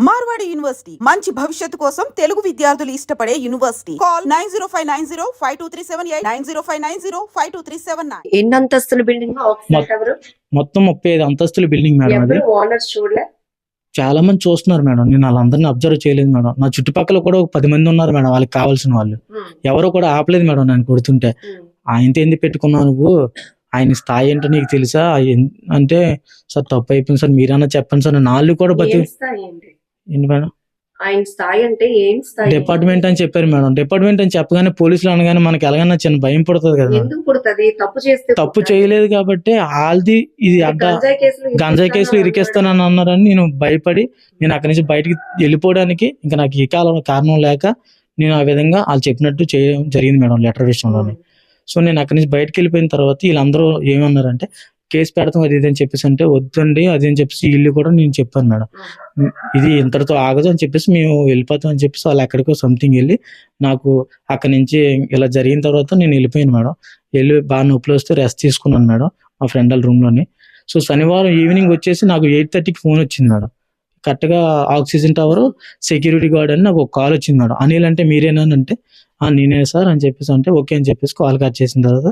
Marwadi university మంచి భవిష్యత్తు కోసం తెలుగు విద్యార్థులు ఇష్టపడే university. Call nine zero five nine zero five two three seven eight nine zero five nine zero five two three seven nine. ఎన్ని అంతస్తుల building మొత్తం- ఎవరు? మొత్తం ముప్పై ఐదు అంతస్తుల బిల్డింగ్ మేడం అది. ఎవరు? ఓనర్స్ చూడలే? చాలా మంది చూస్తున్నారు మేడం. నేను వాళ్ళందరినీ అబ్జర్వ్ చేయలేదు మేడం. నా చుట్టుపక్కల కూడా ఒక పది మంది ఉన్నారు మేడం వాళ్ళకి కావాల్సిన వాళ్ళు. ఎవరో కూడా ఆపలేదు మేడం నేను కొడుతుంటే. ఆయనతో ఎందుకు పెట్టుకున్నావు నువ్వు? ఆయన స్థాయి ఏంటో నీకు తెలుసా? అంటే సార్ తప్పు అయిపోయింది సార్ మీరన్నా చెప్పండి సార్ నాళ్ళు కూడా బతి ఏంటి మేడం? ఆయన స్థాయి అంటే ఏం స్థాయి డిపార్ట్మెంట్ అని చెప్పారు మేడం. డిపార్ట్మెంట్ అని చెప్పగానే పోలీసులు అనగానే మనకి ఎలాగైనా చిన్న భయం పడుతుంది కదా మేడం. ఎందుకు పుడుతుంది? తప్పు చేస్తే తప్పు. చేయలేదు కాబట్టి వాళ్ళది ఇది అడ్డ గంజాయి కేసులు గంజాయి కేసులు ఇరికిస్తానని అన్నారని నేను భయపడి నేను అక్కడి నుంచి బయటికి వెళ్ళిపోవడానికి ఇంకా నాకు ఈ కాలం కారణం లేక నేను ఆ విధంగా వాళ్ళు చెప్పినట్టు చేయడం జరిగింది మేడం లెటర్ విషయంలోనే. సో నేను అక్కడి నుంచి బయటకు వెళ్ళిపోయిన తర్వాత వీళ్ళందరూ ఏమన్నారంటే కేసు పెడతాం అది ఇది అని చెప్పేసి అంటే వద్దండి అది అని చెప్పేసి వీళ్ళు కూడా నేను చెప్పాను మేడం. ఇది ఇంతటితో ఆగదు అని చెప్పేసి మేము వెళ్ళిపోతాం అని చెప్పేసి వాళ్ళు ఎక్కడికో సంథింగ్ వెళ్ళి నాకు అక్కడి నుంచి ఇలా జరిగిన తర్వాత నేను వెళ్ళిపోయాను మేడం. వెళ్ళి బాగా నొప్పులు వస్తే రెస్ట్ తీసుకున్నాను మేడం మా ఫ్రెండ్ వాళ్ళ రూమ్లోని సో శనివారం ఈవినింగ్ వచ్చేసి నాకు ఎయిట్ థర్టీకి ఫోన్ వచ్చింది మేడం. కరెక్ట్గా ఆక్సిజన్ టవర్ సెక్యూరిటీ గార్డ్ అని నాకు ఒక కాల్ వచ్చింది మేడం. అనిల్ అంటే మీరేనా? అంటే "ఆ, నేనే సార్ అని చెప్పేసి అంటే ఓకే అని చెప్పేసి కాల్ కట్ చేసిన తర్వాత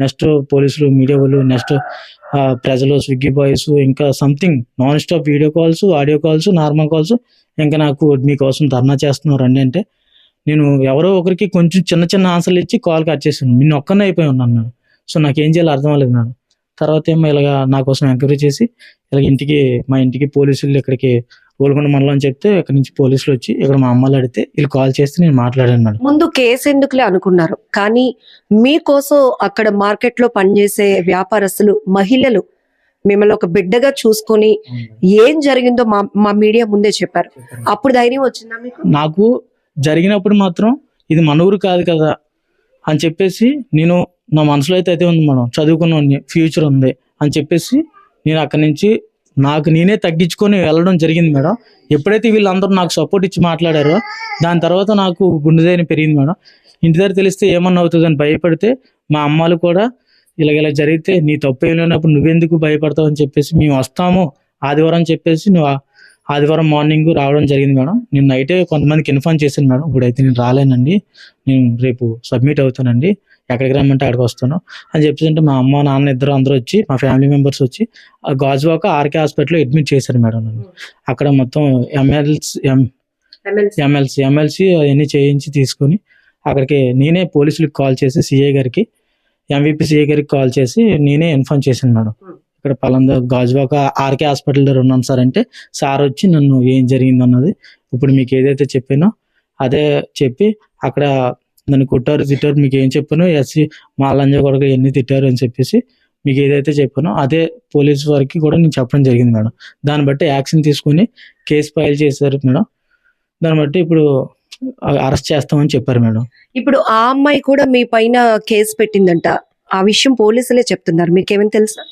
నెక్స్ట్ పోలీసులు మీడియా వాళ్ళు నెక్స్ట్ ప్రజలు స్విగ్గీ బాయ్స్ ఇంకా something non stop video calls audio calls normal calls ఇంకా నాకు మీకోసం ధర్నా చేస్తున్నారు అండి అంటే నేను ఎవరో ఒకరికి కొంచెం చిన్న చిన్న ఆన్సర్లు ఇచ్చి కాల్ కట్ చేసాను నిన్న ఒక్కనే అయిపోయి ఉన్నాను నేను. సో నాకు ఏం చేయాలో అర్థం అవ్వలేదు మేడం తర్వాత ఏమో ఇలాగా నా కోసం ఎంక్వైరీ చేసి ఇలా ఇంటికి మా ఇంటికి పోలీసులు ఇక్కడికి గోల్కొండ మండలం అని చెప్తే ఇక్కడ నుంచి పోలీసులు వచ్చి ఇక్కడ మా అమ్మలు అడిగితే వీళ్ళు కాల్ చేస్తే నేను మాట్లాడాను మేడం. ముందు కేసు ఎందుకులే అనుకున్నారు? కానీ మీకోసం అక్కడ మార్కెట్లో పనిచేసే వ్యాపారస్తులు మహిళలు మిమ్మల్ని ఒక బిడ్డగా చూసుకొని ఏం జరిగిందో మా మా మీడియా ముందే చెప్పారు. అప్పుడు ధైర్యం వచ్చిందా మీకు? నాకు జరిగినప్పుడు మాత్రం ఇది మన ఊరు కాదు కదా అని చెప్పేసి నేను నా మనసులో అయితే అయితే ఉంది మేడం. చదువుకున్న ఫ్యూచర్ ఉంది అని చెప్పేసి నేను అక్కడి నుంచి నాకు నేనే తగ్గించుకొని వెళ్ళడం జరిగింది మేడం. ఎప్పుడైతే వీళ్ళందరూ నాకు సపోర్ట్ ఇచ్చి మాట్లాడారో దాని తర్వాత నాకు గుండెదైన పెరిగింది మేడం. ఇంటి దగ్గర తెలిస్తే ఏమన్నా అవుతుందని భయపడితే మా అమ్మాలు కూడా ఇలా ఇలా జరిగితే నీ తప్పు ఏం లేనప్పుడు నువ్వెందుకు భయపడతావు అని చెప్పేసి మేము వస్తాము ఆదివారం చెప్పేసి నువ్వు ఆ- ఆదివారం మార్నింగ్ రావడం జరిగింది మేడం. నేను నైటే కొంతమందికి ఇన్ఫార్మ్ చేశాను మేడం. ఇప్పుడైతే నేను రాలేనండి. నేను రేపు సబ్మిట్ అవుతానండి. ఎక్కడికి రమ్మంటే అక్కడికి వస్తాను అని చెప్పేసి అంటే మా అమ్మ నాన్న ఇద్దరు అందరూ వచ్చి మా ఫ్యామిలీ మెంబర్స్ వచ్చి గాజువాక ఆర్కే హాస్పిటల్లో అడ్మిట్ చేశారు మేడం నన్ను. అక్కడ మొత్తం ఎంఎల్స్ ఎమ్మెల్సీ ఎమ్మెల్సీ అవన్నీ చేయించి తీసుకొని అక్కడికి నేనే పోలీసులకు కాల్ చేసి సిఐ గారికి ఎంవిపి సిఐ గారికి కాల్ చేసి నేనే ఇన్ఫార్మ్ చేశాను మేడం. Hmm. ఇక్కడ పలానా గాజువాక ఆర్కే హాస్పిటల్ దగ్గర ఉన్నాను సార్ అంటే సార్ వచ్చి నన్ను ఏం జరిగింది అన్నది ఇప్పుడు మీకు ఏదైతే చెప్పానో అదే చెప్పి అక్కడ నన్ను కొట్టారు తిట్టారు మీకు ఏం చెప్పానో ఎస్సీ మా లంజ కొడుకు ఎన్ని తిట్టారు అని చెప్పేసి మీకు ఏదైతే చెప్పానో అదే పోలీస్ వారికి కూడా నేను చెప్పడం జరిగింది మేడం. దాన్ని బట్టి యాక్షన్ తీసుకొని కేసు ఫైల్ చేశారు మేడం. దాన్ని బట్టి ఇప్పుడు అరెస్ట్ చేస్తామని చెప్పారు మేడం. ఇప్పుడు ఆ అమ్మాయి కూడా మీ పైన కేసు పెట్టిందంట. ఆ విషయం పోలీసులే చెప్తున్నారు. మీకేమైనా తెలుసా?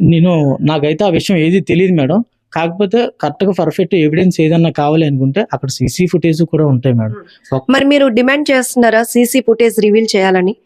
నేను నాకైతే ఆ విషయం ఏది తెలియదు మేడం. కాకపోతే కరెక్ట్గా పర్ఫెక్ట్ ఎవిడెన్స్ ఏదన్నా కావాలి అనుకుంటే అక్కడ సీసీ ఫుటేజ్ కూడా ఉంటాయి మేడం ఒక్- మరి మీరు డిమాండ్ చేస్తున్నారా సీసీ ఫుటేజ్ రివీల్ చేయాలని?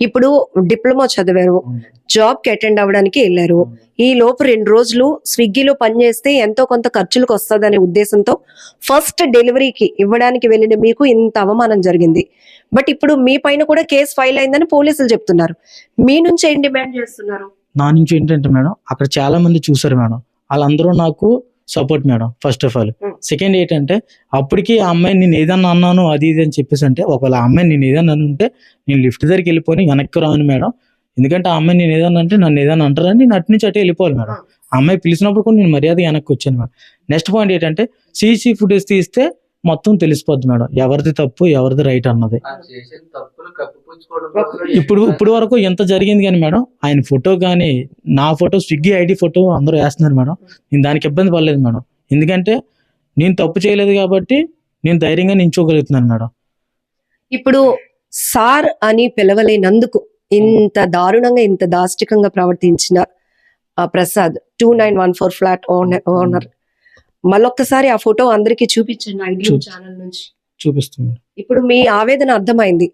ఇప్పుడు డిప్లొమా చదివారు జాబ్కి అటెండ్ అవ్వడానికి వెళ్ళారు. ఈ లోపు రెండు రోజులు స్విగ్గీలో పనిచేస్తే ఎంతో కొంత ఖర్చులకు వస్తుందనే ఉద్దేశంతో ఫస్ట్ డెలివరీకి ఇవ్వడానికి వెళ్ళిన మీకు ఇంత అవమానం జరిగింది. బట్ ఇప్పుడు మీ పైన కూడా కేసు ఫైల్ అయిందని పోలీసులు చెప్తున్నారు. మీ నుంచి ఏం డిమాండ్ చేస్తున్నారు? నా నుంచి ఏంటంటే మేడం అక్కడ చాలా మంది చూసారు మేడం వాళ్ళందరూ నాకు support madam first of all Hmm. Second ఏంటంటే అప్పటికి ఆ అమ్మాయి నేను ఏదన్నా అన్నాను అది ఇది అని చెప్పేసి అంటే ఒకవేళ ఆ అమ్మాయి నేను ఏదన్నా ఉంటే నేను లిఫ్ట్ దగ్గరికి వెళ్ళిపోయి వెనక్కి రాను మేడం. ఎందుకంటే ఆ అమ్మాయి నేను ఏదన్నా అంటే నన్ను ఏదన్నా అంటారని నేను అటు నుంచి అటే వెళ్ళిపోవాలి మేడం. ఆ అమ్మాయి పిలిచినప్పుడు కూడా నేను మర్యాద వెనక్కి వచ్చాను మేడం. నెక్స్ట్ పాయింట్ ఏంటంటే సీసీ ఫుటేజ్ తీస్తే మొత్తం తెలిసిపోద్ది మేడం. ఎవరిది తప్పు ఎవరిది రైట్ అన్నది. ఆ చేసిన తప్పులు కప్పిపుచ్చుకోవడం కోసం ఇప్పుడు ఇప్పుడు వరకు ఎంత జరిగింది కానీ మేడం ఆయన ఫోటో కానీ నా ఫోటో స్విగ్గీ ఐడి ఫోటో అందరూ వేస్తున్నారు మేడం. నేను దానికి ఇబ్బంది పడలేదు మేడం. ఎందుకంటే నేను తప్పు చేయలేదు కాబట్టి నేను ధైర్యంగా నించోగలుగుతున్నాను మేడం. ఇప్పుడు సార్ అని పిలవలేనందుకు ఇంత దారుణంగా ఇంత దాష్టికంగా ప్రవర్తించిన ఆ Prasad two nine one four flat owner owner మళ్ళొక్కసారి ఆ ఫోటో అందరికి చూపించండి ఐడియా ఛానల్ నుంచి. చూపిస్తుంది ఇప్పుడు మీ ఆవేదన అర్థమైంది.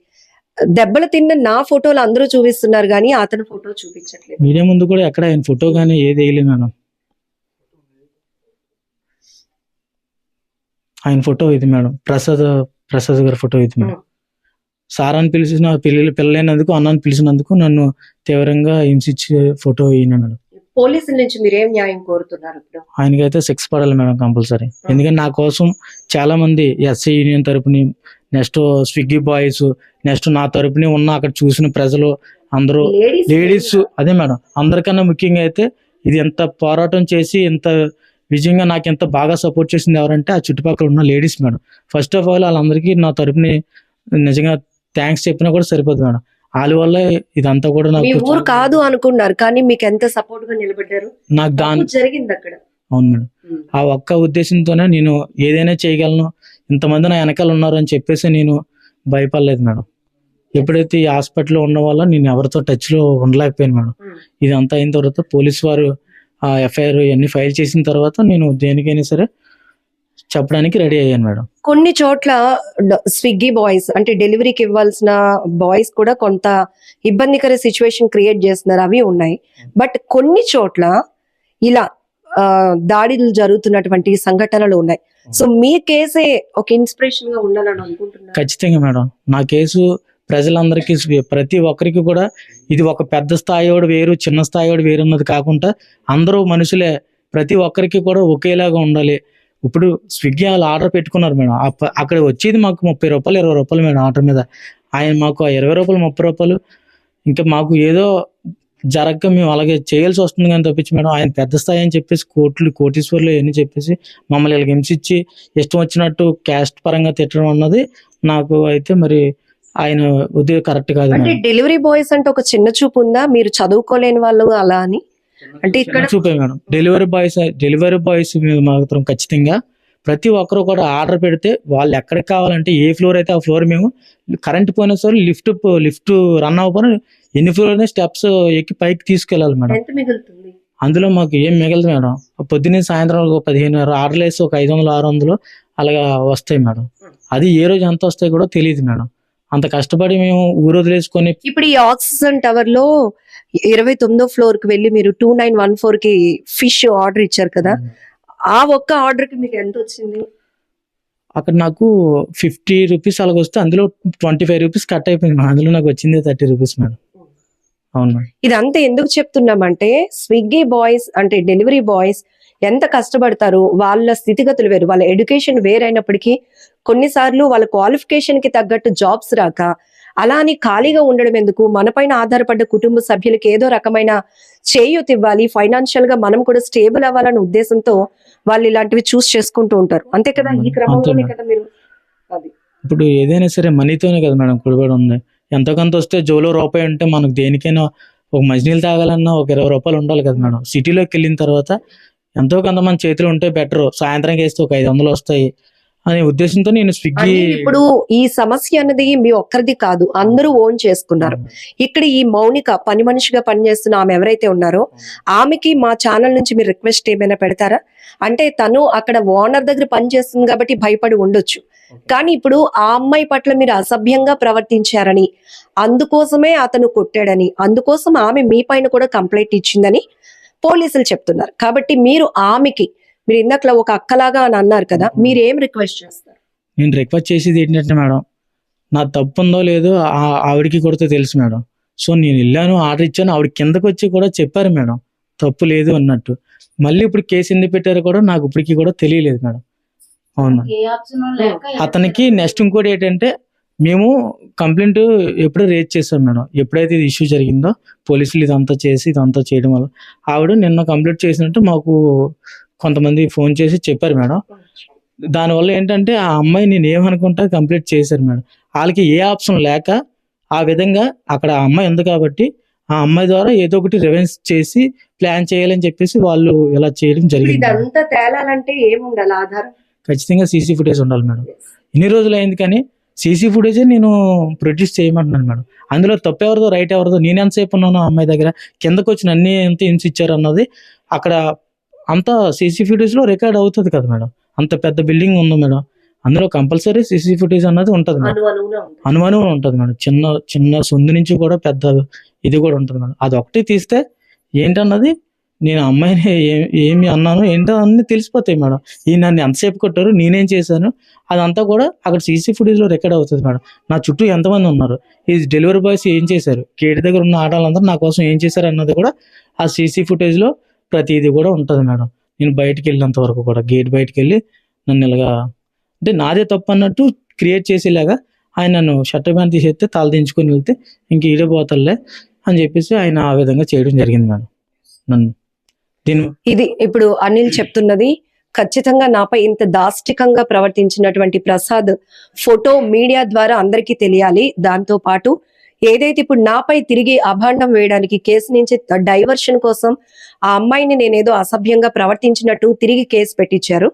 దెబ్బలు తిన్న నా ఫోటోలు అందరూ చూపిస్తున్నారు కానీ అతని ఫోటో చూపించట్లేదు. మీడియా ముందు కూడా ఎక్కడ ఆయన ఫోటో కానీ ఏది వేయలేదు మేడం ఆయన ఫోటో ఇది మేడం. ప్రసాద్ ప్రసాద్ గారి ఫోటో ఇది మేడం. సార్ అని పిలిచిన పిల్లలు పిల్లలైనందుకు అన్నాన్ని పిలిచినందుకు నన్ను తీవ్రంగా హింసించే ఫోటో ఈయన మేడం. పోలీసుల నుంచి మీరేం న్యాయం కోరుతున్నారు ఇప్పుడు? ఆయనకైతే సెక్స్ పడాలి మేడం కంపల్సరీ. ఎందుకంటే నా కోసం చాలా మంది ఎస్సీ యూనియన్ తరపుని నెక్స్ట్ స్విగ్గీ బాయ్స్ నెక్స్ట్ నా తరపుని ఉన్న అక్కడ చూసిన ప్రజలు అందరూ లేడీస్ అదే మేడం అందరికన్నా ముఖ్యంగా అయితే ఇది ఎంత పోరాటం చేసి ఇంత విజయంగా నాకు ఎంత బాగా సపోర్ట్ చేసింది ఎవరంటే ఆ చుట్టుపక్కల ఉన్న ladies madam. First of all వాళ్ళందరికీ నా తరపుని నిజంగా థ్యాంక్స్ చెప్పినా కూడా సరిపోదు మేడం. వాళ్ళ వల్ల ఇదంతా కూడా మీ నాకు ఊరు కాదు అనుకున్నారు కానీ మీకు ఎంత సపోర్ట్గా నిలబడ్డారు? నాకు దాని జరిగింది అక్కడ. అవును మేడం. ఆ ఒక్క ఉద్దేశంతోనే నేను ఏదైనా చేయగలను ఇంతమంది నా వెనకాల ఉన్నారు అని చెప్పేసి నేను భయపడలేదు మేడం. ఎప్పుడైతే ఈ హాస్పిటల్లో ఉన్న వల్ల నేను ఎవరితో టచ్లో ఉండలేకపోయాను మేడం. Hmm. ఇదంతా అయిన తర్వాత పోలీస్ వారు ఆ ఎఫ్ఐఆర్ ఇవన్నీ ఫైల్ చేసిన తర్వాత నేను దేనికైనా సరే చెప్పడానికి రెడీ అయ్యాను మేడం. కొన్ని చోట్ల స్విగ్గీ బాయ్స్ అంటే డెలివరీకి ఇవ్వాల్సిన బాయ్స్ కూడా కొంత ఇబ్బందికర సిచ్యువేషన్ క్రియేట్ చేస్తున్నారు అవి ఉన్నాయి. బట్ కొన్ని చోట్ల ఇలా దాడులు జరుగుతున్నటువంటి సంఘటనలు ఉన్నాయి. సో మీ కేసే ఒక ఇన్స్పిరేషన్గా ఉండాలని ఖచ్చితంగా మేడం. నా కేసు ప్రజలందరికీ ప్రతి ఒక్కరికి కూడా ఇది ఒక పెద్ద స్థాయివాడు వేరు చిన్న స్థాయివాడు వేరు అన్నది కాకుండా అందరూ మనుషులే. ప్రతి ఒక్కరికి కూడా ఒకేలాగా ఉండాలి. ఇప్పుడు స్విగ్గీ వాళ్ళు ఆర్డర్ పెట్టుకున్నారు మేడం. అక్కడ వచ్చేది మాకు ముప్పై రూపాయలు ఇరవై రూపాయలు మేడం ఆర్డర్ మీద. ఆయన మాకు ఆ ఇరవై రూపాయలు ముప్పై రూపాయలు ఇంకా మాకు ఏదో జరగక మేము అలాగే చేయాల్సి వస్తుంది కానీ తప్పించి మేడం ఆయన పెద్ద స్థాయి అని చెప్పేసి కోట్లు కోటీశ్వర్లు ఇవన్నీ చెప్పేసి మమ్మల్ని వీళ్ళకి హింసించి ఇష్టం వచ్చినట్టు క్యాస్ట్ పరంగా తిట్టడం అన్నది నాకు అయితే మరి ఆయన ఉద్యోగం కరెక్ట్ కాదు అంటే. డెలివరీ బాయ్స్ అంటే ఒక చిన్న చూపు ఉందా? మీరు చదువుకోలేని వాళ్ళు అలా అని? అంటే ఇక్కడ చూపే madam. Delivery boys delivery boys మీద మాత్రం ఖచ్చితంగా ప్రతి ఒక్కరు కూడా ఆర్డర్ పెడితే వాళ్ళు ఎక్కడికి కావాలంటే ఏ ఫ్లోర్ అయితే ఆ ఫ్లోర్ మేము కరెంట్ పోయినా సరే లిఫ్ట్ లిఫ్ట్ రన్ అవ్వకపోయినా ఎన్ని ఫ్లోర్ స్టెప్స్ ఎక్కి పైకి తీసుకెళ్ళాలి మేడం. ఎంత మిగులుతుంది? అందులో మాకు ఏం మిగలదు మేడం. పొద్దున్నే సాయంత్రం ఒక పదిహేను ఆర్డర్లు వేసి ఒక ఐదు వందలు ఆరు వందలు అలాగా వస్తాయి మేడం. అది ఏ రోజు ఎంత వస్తాయి కూడా తెలియదు మేడం. అంత కష్టపడి మేము ఊరు వదిలేసుకొని ఇప్పుడు ఈ ఆక్సిజన్ టవర్లో ఇరవై తొమ్మిదో ఫ్లోర్కి వెళ్ళి మీరు టూ నైన్ వన్ ఫోర్కి ఫిష్ ఆర్డర్ ఇచ్చారు కదా ఆ ఒక్క ఆర్డర్కి మీకు ఎంత వచ్చింది? అక్కడ నాకు ఫిఫ్టీ రూపీస్ అలాగ వస్తే అందులో ట్వంటీ ఫైవ్ రూపీస్ కట్ అయిపోయింది అందులో నాకు వచ్చింది థర్టీ రూపీస్ మేడం అవును ఇదంతా ఎందుకు చెప్తున్నామంటే స్విగ్గీ బాయ్స్ అంటే డెలివరీ బాయ్స్ ఎంత కష్టపడతారు వాళ్ళ స్థితిగతులు వేరు. వాళ్ళ ఎడ్యుకేషన్ వేరైనప్పటికీ కొన్నిసార్లు వాళ్ళ క్వాలిఫికేషన్కి తగ్గట్టు జాబ్స్ రాక అలా అని ఖాళీగా ఉండడం ఎందుకు? మనపైన ఆధారపడ్డ కుటుంబ సభ్యులకి ఏదో రకమైన చేయూత ఇవ్వాలి. ఫైనాన్షియల్గా మనం కూడా స్టేబుల్ అవ్వాలనే ఉద్దేశంతో వాళ్ళు ఇలాంటివి చూస్ చేసుకుంటూ ఉంటారు. అంతే కదా? ఈ క్రమంలోనే కదా మీరు అది. ఇప్పుడు ఏదైనా సరే మనీతోనే కదా మేడం కుడిపడి ఉంది. ఎంతో కొంత వస్తే జోలో రూపాయి ఉంటే మనకు దేనికైనా ఒక మంచినీళ్ళు తాగాలన్నా ఒక ఇరవై రూపాయలు ఉండాలి కదా మేడం. సిటీలోకి వెళ్ళిన తర్వాత ఎంతో కొంత మన చేతిలో ఉంటే బెటర్ సాయంత్రం వేస్తే ఒక ఐదు వందలు వస్తాయి. అనే ఉద్దేశంతో నేను స్విగ్గీ ఇప్పుడు ఈ సమస్య అన్నది మీ ఒక్కరిది కాదు అందరూ ఓన్ చేసుకున్నారు. ఇక్కడ ఈ మౌనిక పని మనిషిగా పనిచేస్తున్న ఆమె ఎవరైతే ఉన్నారో ఆమెకి మా ఛానల్ నుంచి మీరు రిక్వెస్ట్ ఏమైనా పెడతారా? అంటే తను అక్కడ ఓనర్ దగ్గర పనిచేస్తుంది కాబట్టి భయపడి ఉండొచ్చు. కానీ ఇప్పుడు ఆ అమ్మాయి పట్ల మీరు అసభ్యంగా ప్రవర్తించారని అందుకోసమే అతను కొట్టాడని అందుకోసం ఆమె మీ పైన కూడా కంప్లైంట్ ఇచ్చిందని పోలీసులు చెప్తున్నారు. కాబట్టి మీరు ఆమెకి మీరు ఇందాకలా ఒక అక్కలాగా అని అన్నారు కదా మీరు ఏం రిక్వెస్ట్ చేస్తారు? నేను రిక్వెస్ట్ చేసేది ఏంటంటే మేడం నా తప్పు ఉందో లేదో ఆ- ఆవిడకి కూడా తెలుసు మేడం. సో నేను వెళ్ళాను ఆర్డర్ ఇచ్చాను ఆవిడ కిందకు వచ్చి కూడా చెప్పారు మేడం తప్పు లేదు అన్నట్టు. మళ్ళీ ఇప్పుడు కేసు ఎందుకు పెట్టారో కూడా నాకు ఇప్పటికీ కూడా తెలియలేదు మేడం. అవును? మేడం. ఏ ఆప్షన్ లేక అతనికి నెక్స్ట్ ఇంకోటి ఏంటంటే మేము కంప్లైంట్ ఎప్పుడు రేజ్ చేసాం మేడం. ఎప్పుడైతే ఇది ఇష్యూ జరిగిందో పోలీసులు ఇదంతా చేసి ఇదంతా చేయడం వల్ల. ఆవిడ నిన్న కంప్లీట్ చేసినట్టు మాకు కొంతమంది ఫోన్ చేసి చెప్పారు మేడం. దానివల్ల ఏంటంటే ఆ అమ్మాయి నేను ఏమనుకుంటా కంప్లీట్ చేశారు మేడం. వాళ్ళకి ఏ ఆప్షన్ లేక ఆ విధంగా అక్కడ ఆ అమ్మాయి ఉంది కాబట్టి ఆ అమ్మాయి ద్వారా ఏదో ఒకటి రివెన్స్ చేసి ప్లాన్ చేయాలని చెప్పేసి వాళ్ళు ఇలా చేయడం జరిగింది మేడం. ఇదంతా తేలాలంటే ఏముండాలి ఆధారం? ఖచ్చితంగా సీసీ ఫుటేజ్ ఉండాలి మేడం. ఇన్ని రోజులు అయింది కానీ సీసీ ఫుటేజ్ నేను ప్రొడ్యూస్ చేయమంటున్నాను మేడం. అందులో తప్పు ఎవరిదో రైట్ ఎవరిదో నేను ఎంతసేపు ఉన్నాను ఆ అమ్మాయి దగ్గర కిందకు వచ్చి నన్ను ఎంత హింస ఇచ్చారు అన్నది అక్కడ అంత సీసీ ఫుటేజ్లో రికార్డ్ అవుతుంది కదా మేడం. అంత పెద్ద బిల్డింగ్ ఉంది మేడం. అందులో కంపల్సరీ సీసీ ఫుటేజ్ అన్నది ఉంటుంది మేడం. అనుమానం ఉంటుంది. మేడం. చిన్న చిన్న సొందు నుంచి కూడా పెద్ద ఇది కూడా ఉంటుంది మేడం. అది ఒకటి తీస్తే ఏంటన్నది నేను అమ్మాయిని ఏ- ఏమి అన్నాను ఏంటో అన్ని తెలిసిపోతాయి మేడం. ఈ నన్ను ఎంతసేపు కొట్టారు నేనేం చేశాను అదంతా కూడా అక్కడ సీసీ ఫుటేజ్లో రికార్డ్ అవుతుంది మేడం. నా చుట్టూ ఎంతమంది ఉన్నారు? ఈ డెలివరీ బాయ్స్ ఏం చేశారు? గేట్ దగ్గర ఉన్న ఆటలందరూ నా కోసం ఏం చేశారు అన్నది కూడా ఆ సీసీ ఫుటేజ్లో ప్రతిదీ కూడా ఉంటుంది మేడం. నేను బయటికి వెళ్ళినంత వరకు కూడా గేట్ బయటికి వెళ్ళి నన్ను ఇలాగా అంటే నాదే తప్పు అన్నట్టు క్రియేట్ చేసేలాగా ఆయన నన్ను షర్ట్ ప్యాంట్ తీసేస్తే తల దించుకొని వెళ్తే ఇంక ఈడే పోతలే అని చెప్పేసి ఆయన ఆ విధంగా చేయడం జరిగింది మేడం. నన్ను దీని ఇది ఇప్పుడు అనిల్ చెప్తున్నది ఖచ్చితంగా నాపై ఇంత దాష్టికంగా ప్రవర్తించినటువంటి ప్రసాద్ ఫోటో మీడియా ద్వారా అందరికీ తెలియాలి. దాంతో పాటు ఏదైతే ఇప్పుడు నాపై తిరిగి అభాండం వేయడానికి కేసు నుంచి డైవర్షన్ కోసం ఆ అమ్మాయిని నేనేదో అసభ్యంగా ప్రవర్తించినట్టు తిరిగి కేసు పెట్టించారు.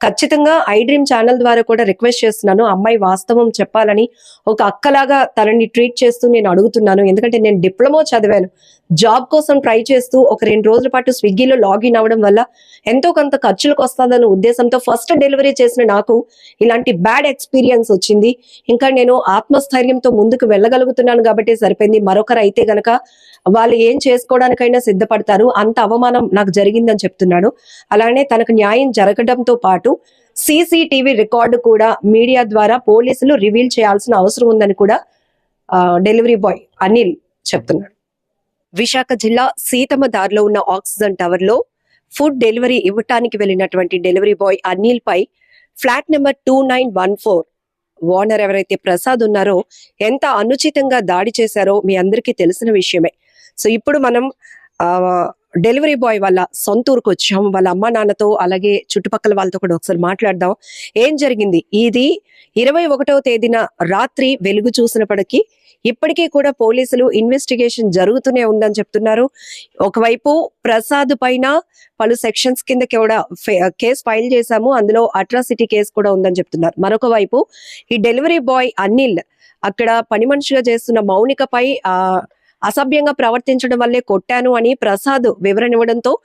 ఖచ్చితంగా ఐ డ్రీమ్ ఛానల్ ద్వారా కూడా రిక్వెస్ట్ చేస్తున్నాను. అమ్మాయి వాస్తవం చెప్పాలని ఒక అక్కలాగా తనని ట్రీట్ చేస్తూ నేను అడుగుతున్నాను. ఎందుకంటే నేను డిప్లొమా చదివాను. జాబ్ కోసం ట్రై చేస్తూ ఒక రెండు రోజుల పాటు స్విగ్గీలో లాగిన్ అవ్వడం వల్ల ఎంతో కొంత ఖర్చులకు వస్తుందన్న ఉద్దేశంతో ఫస్ట్ డెలివరీ చేసిన నాకు ఇలాంటి బ్యాడ్ ఎక్స్పీరియన్స్ వచ్చింది. ఇంకా నేను ఆత్మస్థైర్యంతో ముందుకు వెళ్ళగలుగుతున్నాను కాబట్టి సరిపోయింది. మరొకరు అయితే గనక వాళ్ళు ఏం చేసుకోవడానికైనా సిద్ధపడతారు. అంత అవమానం నాకు జరిగిందని చెప్తున్నాడు. అలానే తనకు న్యాయం జరగడంతో పాటు సీసీటీవీ రికార్డు కూడా మీడియా ద్వారా పోలీసులు రివీల్ చేయాల్సిన అవసరం ఉందని కూడా డెలివరీ బాయ్ అనిల్ చెప్తున్నాడు. విశాఖ జిల్లా సీతమ్మ దారిలో ఉన్న ఆక్సిజన్ టవర్లో ఫుడ్ డెలివరీ ఇవ్వటానికి వెళ్ళినటువంటి డెలివరీ బాయ్ అనిల్ పై flat number two nine one four owner ఎవరైతే ప్రసాద్ ఉన్నారో ఎంత అనుచితంగా దాడి చేశారో మీ అందరికీ తెలిసిన విషయమే. సో ఇప్పుడు మనం డెలివరీ బాయ్ వాళ్ళ సొంత ఊరికి వచ్చాం వాళ్ళ అమ్మ నాన్నతో అలాగే చుట్టుపక్కల వాళ్ళతో కూడా ఒకసారి మాట్లాడదాం. ఏం జరిగింది? ఇది ఇరవై ఒకటవ తేదీన రాత్రి వెలుగు చూసినప్పటికీ ఇప్పటికీ కూడా పోలీసులు ఇన్వెస్టిగేషన్ జరుగుతూనే ఉందని చెప్తున్నారు. ఒకవైపు ప్రసాద్ పైన పలు సెక్షన్స్ కింద కూడా కేసు ఫైల్ చేశాము. అందులో అట్రాసిటీ కేసు కూడా ఉందని చెప్తున్నారు. మరొక వైపు ఈ డెలివరీ బాయ్ అనిల్ అక్కడ పని మనిషిగా చేస్తున్న మౌనికపై ఆ అసభ్యంగా ప్రవర్తించడం వల్లే కొట్టాను అని ప్రసాద్ వివరణ ఇవ్వడంతో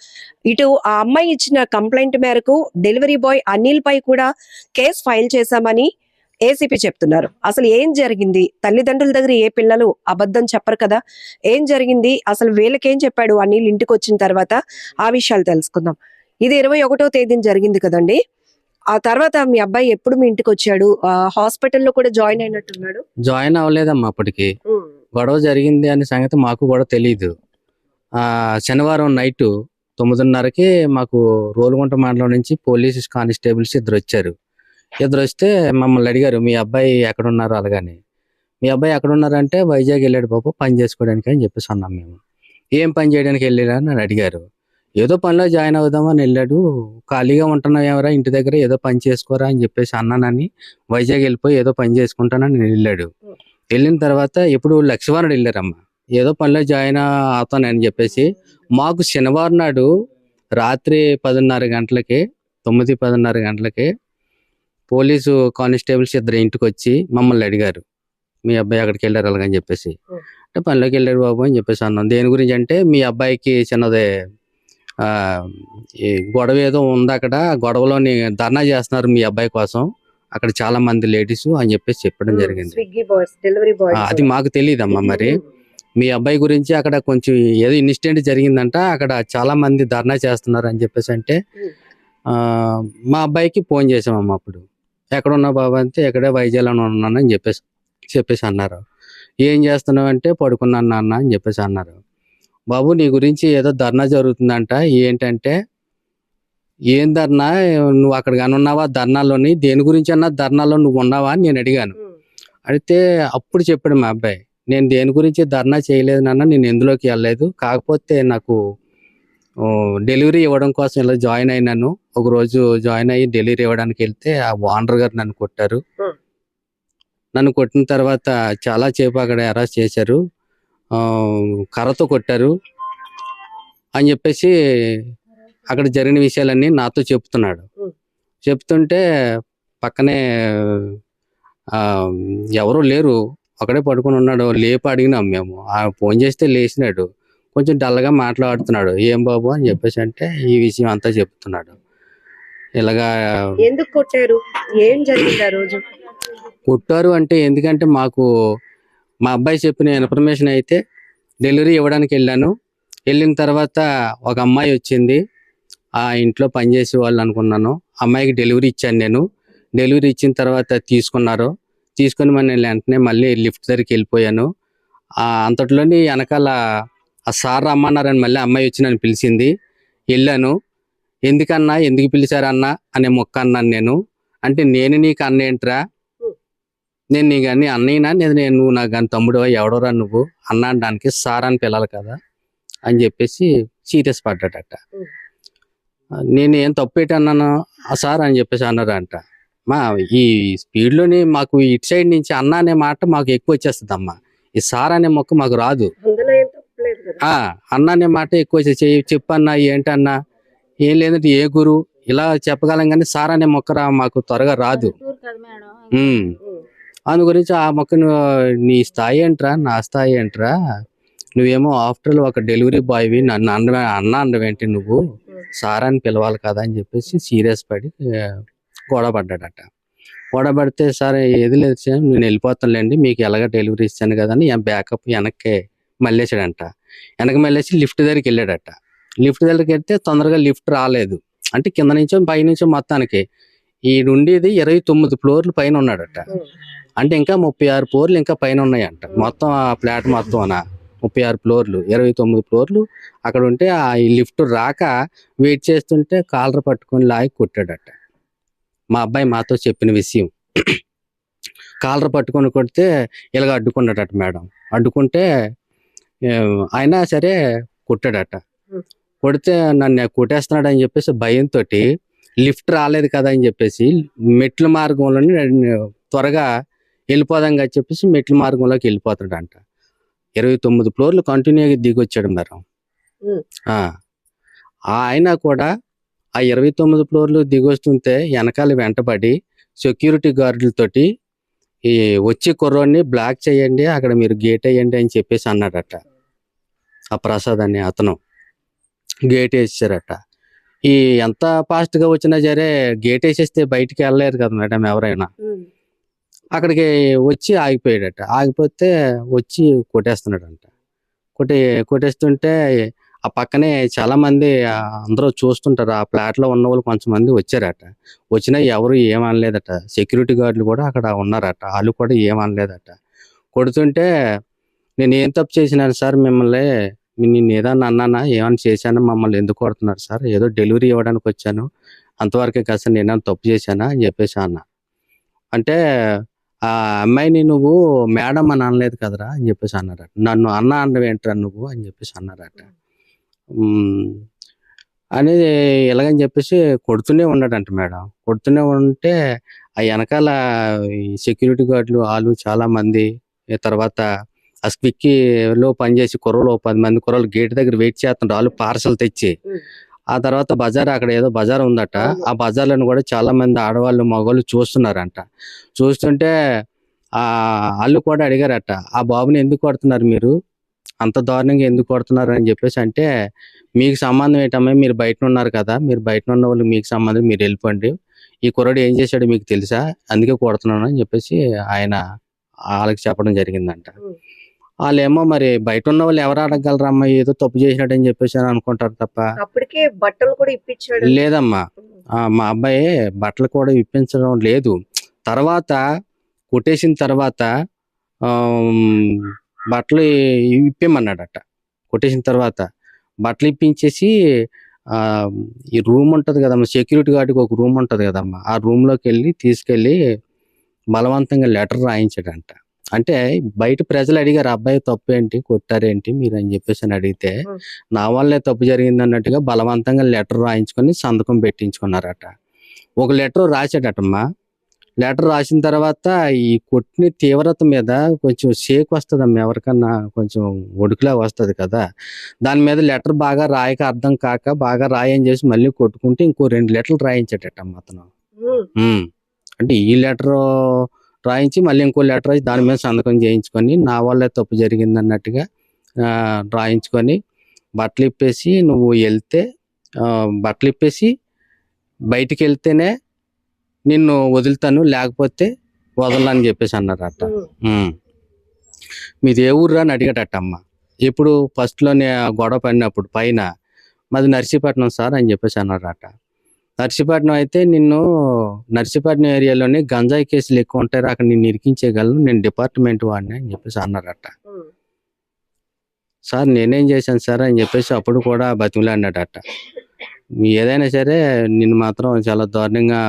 ఇటు ఆ అమ్మాయి ఇచ్చిన కంప్లైంట్ మేరకు డెలివరీ బాయ్ అనిల్ పై కూడా కేసు ఫైల్ చేశామని ఏసీపీ చెప్తున్నారు. అసలు ఏం జరిగింది? తల్లిదండ్రుల దగ్గర ఏ పిల్లలు అబద్ధం చెప్పరు కదా? ఏం జరిగింది? అసలు వీళ్ళకేం చెప్పాడు అనిల్ ఇంటికి వచ్చిన తర్వాత? ఆ విషయాలు తెలుసుకుందాం. ఇది ఇరవై ఒకటో తేదీన జరిగింది కదండి. ఆ తర్వాత మీ అబ్బాయి ఎప్పుడు మీ ఇంటికి వచ్చాడు? హాస్పిటల్లో కూడా జాయిన్ అయినట్టున్నాడు? జాయిన్ అవ్వలేదమ్మా అప్పటికి. గొడవ జరిగింది అనే సంగతి మాకు కూడా తెలియదు శనివారం నైట్ తొమ్మిదిన్నరకి మాకు రోలుగుంట మండలం నుంచి పోలీస్ కానిస్టేబుల్స్ ఇద్దరు వచ్చారు. ఇద్దరు వస్తే మమ్మల్ని అడిగారు మీ అబ్బాయి ఎక్కడ ఉన్నారు అలాగని మీ అబ్బాయి ఎక్కడున్నారంటే వైజాగ్ వెళ్ళాడు పాప పని చేసుకోవడానికి అని చెప్పేసి అన్నాం మేము. ఏం పని చేయడానికి వెళ్ళారా? అని అడిగారు. ఏదో పనిలో జాయిన్ అవుదామని వెళ్ళాడు. ఖాళీగా ఉంటున్నావు ఎవరా ఇంటి దగ్గర ఏదో పని చేసుకోరా? అని చెప్పేసి అన్నానని వైజాగ్ వెళ్ళిపోయి ఏదో పని చేసుకుంటానని వెళ్ళాడు. వెళ్ళిన తర్వాత ఇప్పుడు లక్ష్మణుడు వెళ్ళారమ్మా. ఏదో పనిలో జాయిన్ అవుతానని చెప్పేసి మాకు శనివారం నాడు రాత్రి పదిన్నర గంటలకి తొమ్మిది పదిన్నర గంటలకి పోలీసు కానిస్టేబుల్స్ ఇద్దరు ఇంటికి వచ్చి మమ్మల్ని అడిగారు. మీ అబ్బాయి అక్కడికి వెళ్ళారు అలాగని చెప్పేసి. అంటే పనిలోకి వెళ్ళాడు బాబు అని చెప్పేసి అన్నాం. దేని గురించి అంటే మీ అబ్బాయికి చిన్నదే ఈ గొడవ ఏదో ఉంది అక్కడ గొడవలోని ధర్నా చేస్తున్నారు మీ అబ్బాయి కోసం. అక్కడ చాలా మంది లేడీస్ అని చెప్పేసి చెప్పడం జరిగింది. అది మాకు తెలియదమ్మా మరి. మీ అబ్బాయి గురించి అక్కడ కొంచెం ఏదో ఇన్సిడెంట్ జరిగిందంట అక్కడ చాలా మంది ధర్నా చేస్తున్నారు అని చెప్పేసి అంటే మా అబ్బాయికి ఫోన్ చేసామమ్మా అప్పుడు. ఎక్కడ ఉన్నావు బాబా అంటే ఎక్కడే వైజాగ్లో ఉన్నాను అని చెప్పేసి చెప్పేసి అన్నారు. ఏం చేస్తున్నావు అంటే పడుకున్నాను నాన్న అని చెప్పేసి అన్నారు. బాబు నీ గురించి ఏదో ధర్నా జరుగుతుందంట ఏంటంటే ఏం ధర్నా? నువ్వు అక్కడ కానీ ఉన్నావా ధర్నాలోని దేని గురించి అన్నా ధర్నాలో నువ్వు ఉన్నావా? అని నేను అడిగాను. అడిగితే అప్పుడు చెప్పాడు మా అబ్బాయి నేను దేని గురించి ధర్నా చేయలేదు నాన్న నేను ఎందులోకి వెళ్ళలేదు. కాకపోతే నాకు డెలివరీ ఇవ్వడం కోసం ఇలా జాయిన్ అయినాను. ఒక రోజు జాయిన్ అయ్యి డెలివరీ ఇవ్వడానికి వెళ్తే ఆ ఓనర్ గారు నన్ను కొట్టారు. నన్ను కొట్టిన తర్వాత చాలా చేపు అక్కడ అరెస్ట్ చేశారు. కర్రతో కొట్టారు. అని చెప్పేసి అక్కడ జరిగిన విషయాలన్నీ నాతో చెప్తున్నాడు. చెప్తుంటే పక్కనే ఎవరు లేరు. ఒకడే పడుకొని ఉన్నాడు. లేపు అడిగినాం మేము. ఆ ఫోన్ చేస్తే లేచినాడు. కొంచెం డల్గా మాట్లాడుతున్నాడు. ఏం బాబు? అని చెప్పేసి అంటే ఈ విషయం అంతా చెప్తున్నాడు. ఇలాగా ఎందుకు కొట్టారు? ఏం జరిగింది ఆ రోజు? కొట్టారు అంటే ఎందుకంటే మాకు మా అబ్బాయి చెప్పిన ఇన్ఫర్మేషన్ అయితే డెలివరీ ఇవ్వడానికి వెళ్ళాను. వెళ్ళిన తర్వాత ఒక అమ్మాయి వచ్చింది. ఆ ఇంట్లో పనిచేసే వాళ్ళు అనుకున్నాను. అమ్మాయికి డెలివరీ ఇచ్చాను నేను. డెలివరీ ఇచ్చిన తర్వాత తీసుకున్నారు. తీసుకొని మరి నేను వెంటనే మళ్ళీ లిఫ్ట్ దగ్గరికి వెళ్ళిపోయాను. అంతట్లోని వెనకాల ఆ సార్ రమ్మన్నారని మళ్ళీ అమ్మాయి వచ్చి నన్ను పిలిచింది. వెళ్ళాను. ఎందుకన్నా? ఎందుకు పిలిచారన్నా అనే మొక్క అన్నాను నేను. అంటే నేను నీకు అన్న ఏంట్రా? నేను నీకు అన్ని అన్నయ్యనా? నేను నేను నువ్వు నాకు కానీ తమ్ముడు ఎవడోరా నువ్వు? అన్న అనడానికి సార్ అని పిల్లలు కదా అని చెప్పేసి సీరియస్ పడ్డాడట. నేను ఏం తప్పు ఏంటి అన్నాను ఆ సార్ అని చెప్పేసి అన్నారంట. మా ఈ స్పీడ్లోని మాకు ఇటు సైడ్ నుంచి అన్న అనే మాట మాకు ఎక్కువ వచ్చేస్తుంది అమ్మా ఈ సార్ అనే మొక్క మాకు రాదు. అందులో ఏం తప్పలేదు కదా? ఆ అన్న అనే మాట ఎక్కువ వచ్చేసి చెప్పన్నా ఏంటన్నా ఏం లేదంటే ఏ గురు ఇలా చెప్పగలం కానీ సార్ అనే మొక్క రా మాకు త్వరగా రాదు. అందు గురించి ఆ మొక్కను నీ స్థాయి ఏంట్రా నా స్థాయి ఏంట్రా? నువ్వేమో ఆఫ్టర్ ఒక డెలివరీ బాయ్వి నన్ను అన్న అన్న అన్నవేంటి నువ్వు? సార్ అని పిలవాలి కదా అని చెప్పేసి సీరియస్ పడి గొడవ పడ్డాడట. గొడవ పడితే సార్ ఏది లేదు సార్ నేను వెళ్ళిపోతానులేండి మీకు ఎలాగ డెలివరీ ఇస్తాను కదా అని బ్యాకప్ వెనక్కి మళ్ళేసాడంట వెనక్కి మళ్ళేసి లిఫ్ట్ దగ్గరికి వెళ్ళాడట. లిఫ్ట్ దగ్గరికి వెళ్తే తొందరగా లిఫ్ట్ రాలేదు. అంటే కింద నుంచో పై నుంచో మొత్తానికి. ఈ ఉండేది ఇరవై తొమ్మిది ఫ్లోర్లు పైన ఉన్నాడట. అంటే ఇంకా ముప్పై ఆరు ఫ్లోర్లు ఇంకా పైన ఉన్నాయంట. మొత్తం ఆ ఫ్లాట్ మొత్తం ముప్పై ఆరు ఫ్లోర్లు ఇరవై తొమ్మిది ఫ్లోర్లు అక్కడ ఉంటే ఆ లిఫ్ట్ రాక వెయిట్ చేస్తుంటే కాలర్ పట్టుకొని లాగి కొట్టాడట. మా అబ్బాయి మాతో చెప్పిన విషయం. కాలర్ పట్టుకొని కొడితే ఇలాగ అడ్డుకున్నాడట మేడం. అడ్డుకుంటే అయినా సరే కొట్టాడట. కొడితే నన్ను కొట్టేస్తున్నాడు అని చెప్పేసి భయంతో లిఫ్ట్ రాలేదు కదా అని చెప్పేసి మెట్ల మార్గంలోనే త్వరగా వెళ్ళిపోదాం అని చెప్పేసి మెట్ల మార్గంలోకి వెళ్ళిపోతాడంట. ఇరవై తొమ్మిది ఫ్లోర్లు కంటిన్యూగా దిగి వచ్చాడు మేడం. ఆ. ఆయన కూడా ఆ ఇరవై తొమ్మిది ఫ్లోర్లు దిగి వస్తుంటే వెనకాల వెంటబడి సెక్యూరిటీ గార్డులతోటి ఈ వచ్చి కుర్రోడిని బ్లాక్ చేయండి అక్కడ మీరు గేట్ వేయండి అని చెప్పేసి అన్నాడట. ఆ ప్రసాద్ అనే అతను గేట్ వేసారట ఈ ఎంత ఫాస్ట్గా వచ్చినా సరే గేట్ వేసేస్తే బయటికి వెళ్ళలేరు కదా మేడం ఎవరైనా. అక్కడికి వచ్చి ఆగిపోయాడట. ఆగిపోతే వచ్చి కొట్టేస్తున్నాడంట. కొట్టి కొట్టేస్తుంటే ఆ పక్కనే చాలా మంది అందరూ చూస్తుంటారు. ఆ ఫ్లాట్లో ఉన్న వాళ్ళు కొంతమంది వచ్చారట. వచ్చినా ఎవరు ఏమనలేదట సెక్యూరిటీ గార్డులు కూడా అక్కడ ఉన్నారట. వాళ్ళు కూడా ఏమనలేదట కొడుతుంటే నేను ఏం తప్పు చేసినాను సార్ మిమ్మల్ని? నేను ఏదన్నా అన్నానా? ఏమైనా చేశానా? మమ్మల్ని ఎందుకు కొడుతున్నారు సార్? ఏదో డెలివరీ ఇవ్వడానికి వచ్చాను. అంతవరకే కాస్త నేను తప్పు చేశానా? అని చెప్పేసి అన్న. అంటే ఆ అమ్మాయిని నువ్వు మేడం అని అనలేదు కదరా అని చెప్పేసి అన్నారట. నన్ను అన్న అన్నవేంట్రా నువ్వు అని చెప్పేసి అన్నారట. అనేది ఇలాగని చెప్పేసి కొడుతూనే ఉన్నాడంట మేడం. కొడుతూనే ఉంటే ఆ వెనకాల సెక్యూరిటీ గార్డులు వాళ్ళు చాలా మంది తర్వాత ఆ స్విక్కీలో పనిచేసి కుర్రలో పది మంది కుర్రలు గేట్ దగ్గర వెయిట్ చేస్తుంటారు వాళ్ళు పార్సల్ తెచ్చి ఆ తర్వాత బజార్ అక్కడ ఏదో బజార్ ఉందట. ఆ బజార్లను కూడా చాలా మంది ఆడవాళ్ళు మగవాళ్ళు చూస్తున్నారంట. చూస్తుంటే ఆ వాళ్ళు కూడా అడిగారట ఆ బాబుని ఎందుకు కొడుతున్నారు మీరు? అంత దారుణంగా ఎందుకు కొడుతున్నారు? అని చెప్పేసి అంటే మీకు సంబంధం ఏంటమ్మా? మీరు బయట ఉన్నారు కదా. మీరు బయట ఉన్న వాళ్ళు మీకు సంబంధం మీరు వెళ్ళిపోండి. ఈ కుర్రాడు ఏం చేశాడో మీకు తెలుసా? అందుకే కొడుతున్నాను అని చెప్పేసి ఆయన వాళ్ళకి చెప్పడం జరిగిందంట. వాళ్ళేమో మరి బయట ఉన్న వాళ్ళు ఎవరు అడగలరమ్మా ఏదో తప్పు చేసినాడు అని చెప్పేసి అని అనుకుంటారు తప్ప. అప్పటికే బట్టలు కూడా ఇప్పించాడు. లేదమ్మా. ఆ, మా అబ్బాయి బట్టలు కూడా ఇప్పించడం లేదు. తర్వాత కొట్టేసిన తర్వాత ఆమ్, బట్టలు ఇప్పేమన్నాడట కొట్టేసిన తర్వాత బట్టలు ఇప్పించేసి ఆ ఈ రూమ్ ఉంటది కదమ్మా సెక్యూరిటీ గార్డ్కి ఒక రూమ్ ఉంటది కదమ్మా. ఆ రూమ్లోకి వెళ్ళి తీసుకెళ్ళి బలవంతంగా లెటర్ రాయించాడంట. అంటే బయట ప్రజలు అడిగారు అబ్బాయి తప్పు ఏంటి కొట్టారేంటి? మీరు అని చెప్పేసి అని అడిగితే. నా వల్లే తప్పు జరిగింది అన్నట్టుగా బలవంతంగా లెటర్ రాయించుకొని సంతకం పెట్టించుకున్నారట. ఒక లెటర్ రాశాడటమ్మా. లెటర్ రాసిన తర్వాత ఈ కొట్టిన తీవ్రత మీద కొంచెం షేక్ వస్తుందమ్మా. ఎవరికన్నా కొంచెం ఒడుకులా వస్తుంది కదా. దాని మీద లెటర్ బాగా రాయక అర్థం కాక బాగా రాయని చేసి మళ్ళీ కొట్టుకుంటే ఇంకో రెండు లెటర్లు రాయించాడటమ్మా అతను. అంటే ఈ లెటర్ రాయించి మళ్ళీ ఇంకో లెటర్ రాసి దాని మీద సంతకం చేయించుకొని నా వల్లే తప్పు జరిగింది అన్నట్టుగా రాయించుకొని బట్టలు ఇప్పేసి నువ్వు వెళ్తే బట్టలు ఇప్పేసి బయటికి వెళ్తేనే నిన్ను వదులుతాను లేకపోతే వదలని చెప్పేసి అన్నారట. మీది ఏ ఊర్రా అని అడిగాడట అమ్మ ఇప్పుడు ఫస్ట్లోనే ఆ గొడవ పడినప్పుడు పైన మాది నర్సీపట్నం సార్ అని చెప్పేసి అన్నారట. నర్సీపట్నం అయితే నిన్ను నర్సీపట్నం ఏరియాలోనే గంజాయి కేసులు ఎక్కువ ఉంటారు అక్కడ నిన్ను ఇరికించేయగలను నేను డిపార్ట్మెంట్ వాడిని అని చెప్పేసి అన్నారట. సార్ నేనేం చేశాను సార్ అని చెప్పేసి అప్పుడు కూడా బతిమలాడినాడట ఏదైనా సరే నిన్ను మాత్రం చాలా దారుణంగా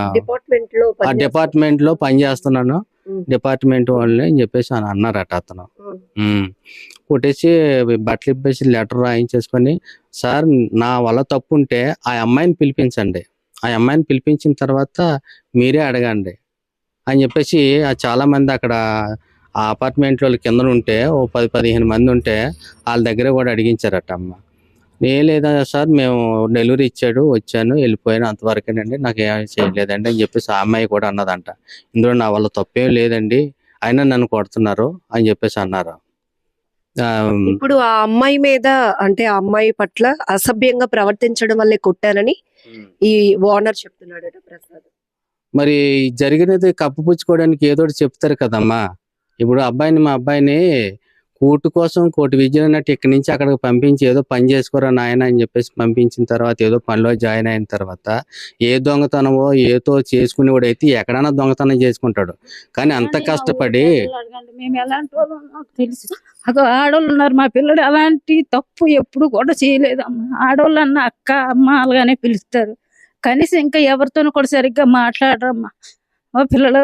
ఆ డిపార్ట్మెంట్లో పని చేస్తున్నాను. ఉమ్. డిపార్ట్మెంట్ వాళ్ళని అని చెప్పేసి అని అన్నారట అతను. కొట్టేసి బట్టలు ఇప్పేసి లెటర్ రాయించేసుకొని సార్ నా వల్ల తప్పు ఉంటే ఆ అమ్మాయిని పిలిపించండి. ఆ అమ్మాయిని పిలిపించిన తర్వాత మీరే అడగండి అని చెప్పేసి చాలామంది చాలా మంది అక్కడ ఆ అపార్ట్మెంట్ వాళ్ళు కింద ఉంటే ఓ పది పదిహేను మంది ఉంటే వాళ్ళ దగ్గర కూడా అడిగించారట అమ్మ. ఏ లేదా సార్ మేము డెలివరీ ఇచ్చాడు వచ్చాను వెళ్ళిపోయాను అంతవరకేనండి నాకు ఏమీ చేయలేదండి అని చెప్పేసి ఆ అమ్మాయి కూడా అన్నదంట. ఇందులో నా వల్ల తప్పేం లేదండి అయినా నన్ను కొడుతున్నారు అని చెప్పేసి అన్నారు. ఇప్పుడు ఆ అమ్మాయి మీద అంటే ఆ అమ్మాయి పట్ల అసభ్యంగా ప్రవర్తించడం వల్లే కొట్టానని ఈ ఓనర్ చెప్తున్నాడట ప్రసాద్. మరి జరిగినది కప్పుపుచ్చుకోవడానికి ఏదో ఒకటి చెప్తారు కదమ్మా. ఇప్పుడు అబ్బాయిని మా అబ్బాయిని కూటు కోసం కోటి విద్యలు అన్నట్టు ఇక్కడి నుంచి అక్కడికి పంపించి ఏదో పని చేసుకోరా నాయన అని చెప్పేసి పంపించిన తర్వాత ఏదో పనిలో జాయిన్ అయిన తర్వాత ఏ దొంగతనమో ఏదో చేసుకునేవాడు అయితే ఎక్కడైనా దొంగతనం చేసుకుంటాడు. కానీ అంత కష్టపడి తెలుసు. అగో ఆడవాళ్ళు ఉన్నారు మా పిల్లడు అలాంటి తప్పు ఎప్పుడు కూడా చేయలేదమ్మా. ఆడవాళ్ళు అన్న అక్క అమ్మ అలాగానే పిలుస్తారు. కనీసం ఇంకా ఎవరితోనూ కూడా సరిగ్గా మాట్లాడరమ్మా. మా పిల్లలు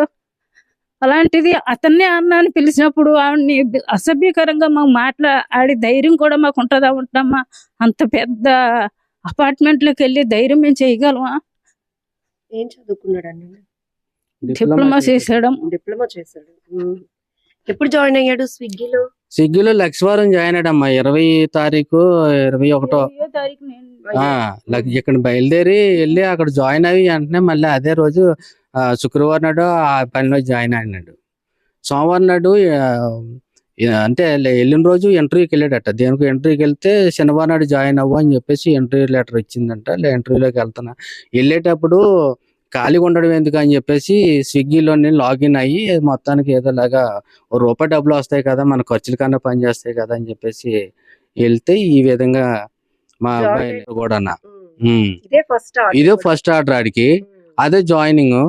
అలాంటిది అతన్నే అన్న అని పిలిచినప్పుడు ఆవిడ్ని అసభ్యకరంగా మాకు మాట్లాడి ధైర్యం కూడా మాకు ఉంటుందా ఉంటామా అంత పెద్ద అపార్ట్మెంట్లోకి వెళ్ళి ధైర్యం మేము చేయగలమా? ఏం చదువుకున్నాడండి? డిప్లొమా చేసాడం డిప్లొమా చేశాడు. ఎప్పుడు జాయిన్ అయ్యాడు స్విగ్గీలో? స్విగ్గీలో లక్ష్మీవారం జాయిన్ అయ్యాడమ్మా. ఇరవై తారీఖు ఇరవై ఒకటో. ఇక్కడ బయలుదేరి వెళ్ళి అక్కడ జాయిన్ అయ్యి వెంటనే మళ్ళీ అదే రోజు శుక్రవారం నాడు ఆ పనిలో జాయిన్ అయినాడు. సోమవారం నాడు అంటే వెళ్ళిన రోజు ఇంటర్వ్యూకి వెళ్ళాడట. దేనికి ఇంటర్వ్యూకి వెళ్తే శనివారం నాడు జాయిన్ అవ్వు అని చెప్పేసి ఇంటర్వ్యూ లెటర్ ఇచ్చిందంట. లే ఇంటర్వ్యూలోకి వెళ్తున్నా. వెళ్ళేటప్పుడు ఖాళీగా ఉండడం ఎందుకు అని చెప్పేసి స్విగ్గీలో నేను లాగిన్ అయ్యి మొత్తానికి ఏదోలాగా ఓ రూపాయి డబ్బులు వస్తాయి కదా మన ఖర్చుల కన్నా పని చేస్తాయి కదా అని చెప్పేసి వెళ్తే ఈ విధంగా మా అబ్బాయి కూడా ఇదే ఫస్ట్ ఆర్డర్ ఆడికి. అదే జాయినింగ్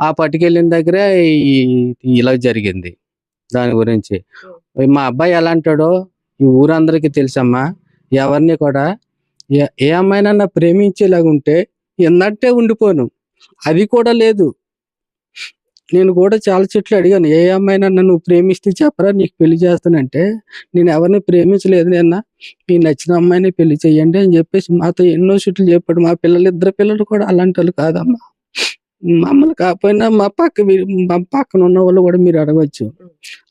ఆ పట్టుకెళ్ళిన దగ్గరే ఇలా జరిగింది. దాని గురించి. మా అబ్బాయి ఎలా అంటాడో ఈ ఊరందరికీ తెలుసమ్మా. ఎవరిని కూడా ఏ- అమ్మాయినన్నా ప్రేమించేలాగా ఉంటే ఎన్నట్టే ఉండిపోను. అది కూడా లేదు. నేను కూడా చాలా చెట్లు అడిగాను ఏ అమ్మాయినన్నా నువ్వు ప్రేమిస్తే చెప్పరా నీకు పెళ్ళి చేస్తానంటే? నేను ఎవరిని ప్రేమించలేదు నిన్న. మీకు నచ్చిన అమ్మాయిని పెళ్ళి చెయ్యండి అని చెప్పేసి మాతో ఎన్నో చెట్లు చెప్పాడు. మా పిల్లలు ఇద్దరు పిల్లలు కూడా అలాంటి వాళ్ళు కాదమ్మా. మమ్మల్ని కాకపోయినా మా పక్క మీరు- మా పక్కన ఉన్న వాళ్ళు కూడా మీరు అడగవచ్చు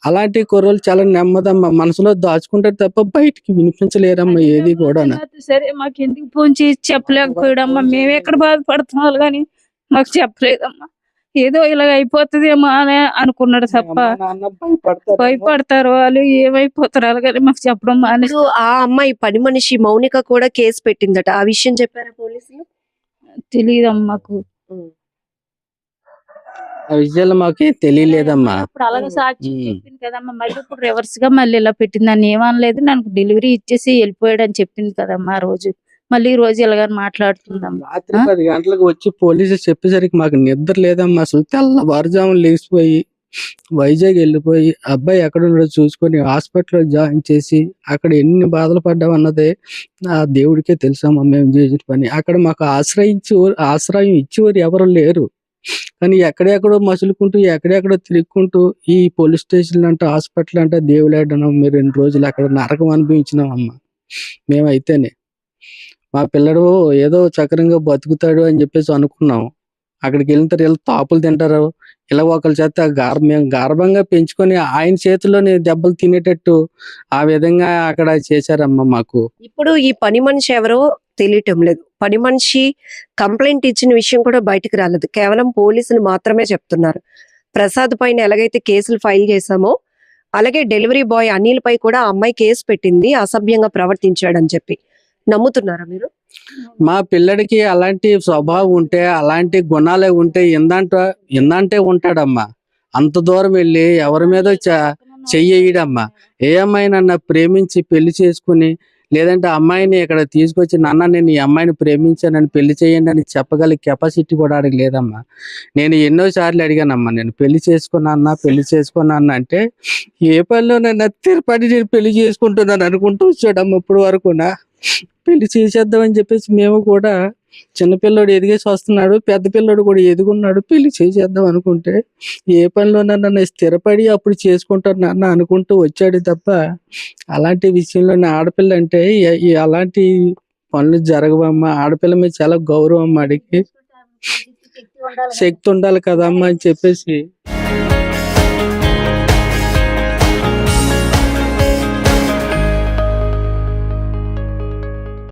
అలాంటి కుర్రోళ్ళు చాలా నెమ్మదమ్మా మనసులో దాచుకుంటారు తప్ప బయటికి వినిపించలేరమ్మా ఏది కూడా సరే మాకు ఎందుకు ఫోన్ చేసి చెప్పలేకపోయాడమ్మా? మేము ఎక్కడ బాధపడుతున్నాం కానీ మాకు చెప్పలేదమ్మా. ఏదో ఇలాగ అయిపోతుందేమో అని అనుకున్నాడు తప్ప భయపడతారు వాళ్ళు ఏమైపోతారు అలాగని మాకు చెప్పడం మానేసి. ఆ అమ్మాయి పని మనిషి మౌనిక కూడా కేసు పెట్టిందట. ఆ విషయం చెప్పారా పోలీసులు? తెలియదమ్మా మాకు. ఆ విషయాలు మాకేం తెలియలేదమ్మా. ఇప్పుడు అలాగే సాక్షి. చెప్పింది కదమ్మా మళ్ళీ ఇప్పుడు రివర్స్గా మళ్ళీ ఇలా పెట్టింది. నన్ను ఏమనలేదు నాకు డెలివరీ ఇచ్చేసి వెళ్ళిపోయాడు అని చెప్పింది కదమ్మా ఆ రోజు. మళ్ళీ ఈ రోజు ఇలాగ మాట్లాడుతుందమ్మా. రాత్రి పది గంటలకు వచ్చి పోలీసులు చెప్పేసరికి మాకు నిద్ర లేదమ్మా. అసలు తెల్లవారుజామున లేచిపోయి వైజాగ్ వెళ్ళిపోయి అబ్బాయి ఎక్కడ ఉన్నాడో చూసుకొని హాస్పిటల్లో జాయిన్ చేసి అక్కడ ఎన్ని బాధలు పడ్డామన్నదే ఆ దేవుడికే తెలుసమ్మా. మేము చేసిన పని. అక్కడ మాకు ఆశ్రయించి ఆశ్రయం ఇచ్చేవారు ఎవరు లేరు. కానీ ఎక్కడెక్కడో మసులుకుంటూ ఎక్కడెక్కడో తిరుగుకుంటూ ఈ పోలీస్ స్టేషన్ అంటే హాస్పిటల్ అంటే దేవులాడడం మీరు రెండు రోజులు అక్కడ నరకం అనుభవించినాం అమ్మ మేమైతేనే. మా పిల్లడు ఏదో చక్రంగా బతుకుతాడు అని చెప్పేసి అనుకున్నాం అక్కడికి వెళ్ళిన తర్వాత ఇలా తాపులు తింటారు. ఇలా ఒకరి చేత గార్ మేము గర్భంగా పెంచుకొని ఆయన చేతిలోనే దెబ్బలు తినేటట్టు ఆ విధంగా అక్కడ చేశారమ్మ మాకు. ఇప్పుడు ఈ పని మనిషి ఎవరో తెలియటం లేదు. పని మనిషి కంప్లైంట్ ఇచ్చిన విషయం కూడా బయటకు రాలేదు. కేవలం పోలీసులు మాత్రమే చెప్తున్నారు. ప్రసాద్ పైన ఎలాగైతే కేసులు ఫైల్ చేశామో అలాగే డెలివరీ బాయ్ అనిల్ పై కూడా అమ్మాయి కేసు పెట్టింది అసభ్యంగా ప్రవర్తించాడని చెప్పి. నమ్ముతున్నారా మీరు? మా పిల్లడికి అలాంటి స్వభావం ఉంటే అలాంటి గుణాలే ఉంటే ఎందంట ఇందంటే ఉంటాడమ్మా. అంత దూరం వెళ్ళి ఎవరి మీద చ- చెయ్యడమ్మా ఏ అమ్మాయినన్నా ప్రేమించి పెళ్ళి చేసుకుని లేదంటే అమ్మాయిని ఇక్కడ తీసుకొచ్చి నాన్న నేను ఈ అమ్మాయిని ప్రేమించానని పెళ్ళి చేయండి అని చెప్పగల కెపాసిటీ కూడా ఆడికి లేదమ్మా. నేను ఎన్నో సార్లు అడిగానమ్మా నేను పెళ్ళి చేసుకున్నా పెళ్ళి చేసుకున్నా అంటే ఏ పనిలో నన్ను తిరుపతి నేను పెళ్ళి చేసుకుంటున్నాను అనుకుంటూ వచ్చాడమ్మా ఇప్పుడు వరకునా. పెళ్ళి చేసేద్దామని చెప్పేసి మేము కూడా చిన్నపిల్లోడు ఎదిగేసి వస్తున్నాడు పెద్ద పిల్లోడు కూడా ఎదుగున్నాడు పెళ్ళి చేసేద్దాం అనుకుంటే ఏ పనిలో నన్ను స్థిరపడి అప్పుడు చేసుకుంటాను నాన్న అనుకుంటూ వచ్చాడు తప్ప అలాంటి విషయంలో నా ఆడపిల్ల అంటే అలాంటి పనులు జరగవమ్మా. ఆడపిల్ల మీద చాలా గౌరవం అడిగి. శక్తి ఉండాలి కదమ్మా అని చెప్పేసి